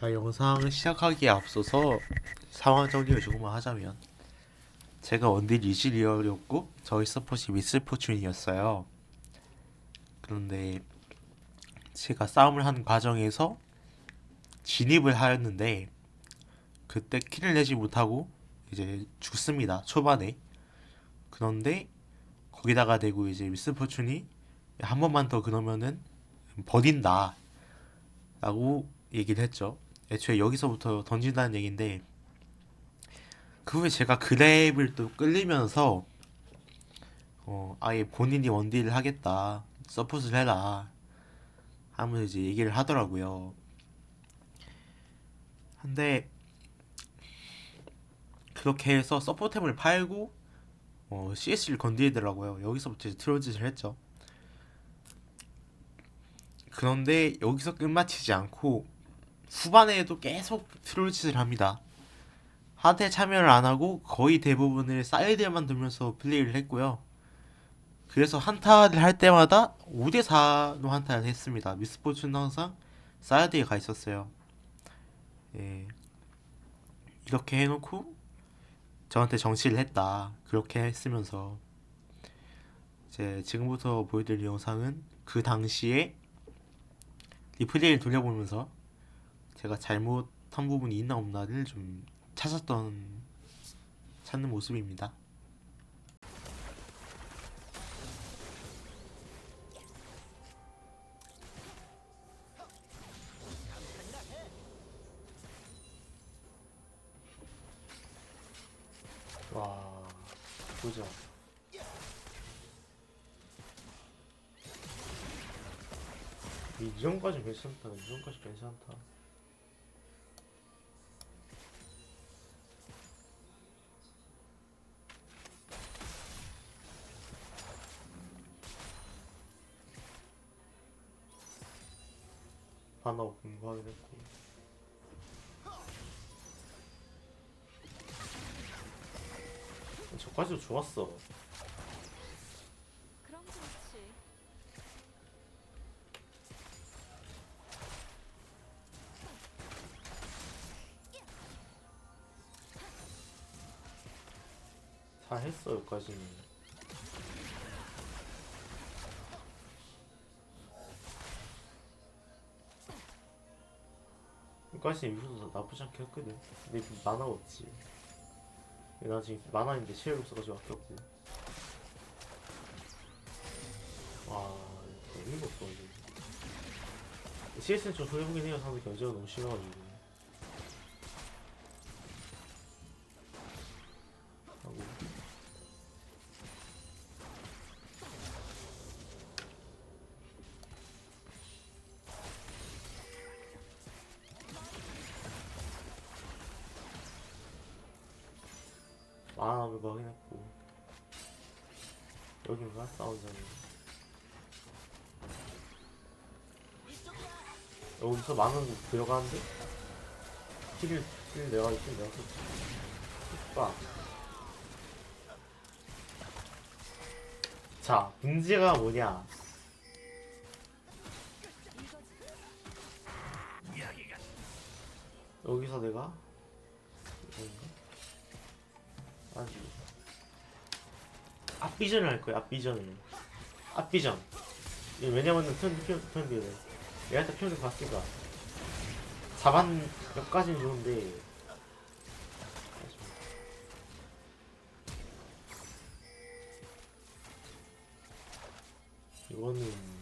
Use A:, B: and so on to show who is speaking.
A: 자, 영상 시작하기에 앞서서 상황 정리를 조금만 하자면 제가 원딜 이즈리얼이었고 저희 서폿이 미스포춘이었어요. 그런데 제가 싸움을 하는 과정에서 진입을 하였는데 그때 킬을 내지 못하고 이제 죽습니다. 초반에. 그런데 거기다가 대고 이제 미스포춘이 한 번만 더 그러면은 버린다 라고 얘기를 했죠. 애초에 여기서부터 던진다는 얘기인데 그 후에 제가 그랩을 또 끌리면서 어 아예 본인이 원딜을 하겠다 서폿을 해라 하면서 이제 얘기를 하더라고요. 근데 그렇게 해서 서포템을 팔고 어, CS를 건드리더라고요. 여기서부터 이제 트롤짓을 했죠. 그런데 여기서 끝마치지 않고 후반에도 계속 트롤짓을 합니다. 한테 참여를 안 하고 거의 대부분을 사이드에만 두면서 플레이를 했고요. 그래서 한타를 할 때마다 5대 4로 한타를 했습니다. 미스포츠는 항상 사이드에 가 있었어요. 예. 이렇게 해놓고 저한테 정치를 했다. 그렇게 했으면서 이제 지금부터 보여드릴 영상은 그 당시에 리플레이를 돌려보면서 제가 잘못한 부분이 있나 없나를 좀 찾았던 찾는 모습입니다. 와 보자. 이 정도까지 괜찮다. 이 정도까지 괜찮다. 하나 공부 확인했고. 저까지도 좋았어.
B: 그럼 그렇지.
A: 다 했어 여기까지는 여기까지 이후도 나쁘지 않게 했거든. 근데 만화 없지. 나 지금 만화인데 체력 없어가지고 아꼈고 와 이거 힘없어 이거. CS는 좀 소해보긴 해요. 상대 견제가 너무 심해가지고 만화를 확인했고 여긴가? 싸우자니. 여기서 만원 들어가는데? 힐을 힐 내가 힐 내가 빠. 자 문제가 뭐냐? 여기서 내가? 이건가? 아니 앞비전을 할 거야 앞비전을 앞비전. 이게 왜냐면은 편, 편, 편비를 내가 일단 편을 봤으니까. 자반 몇 가지는 좋은데. 이거는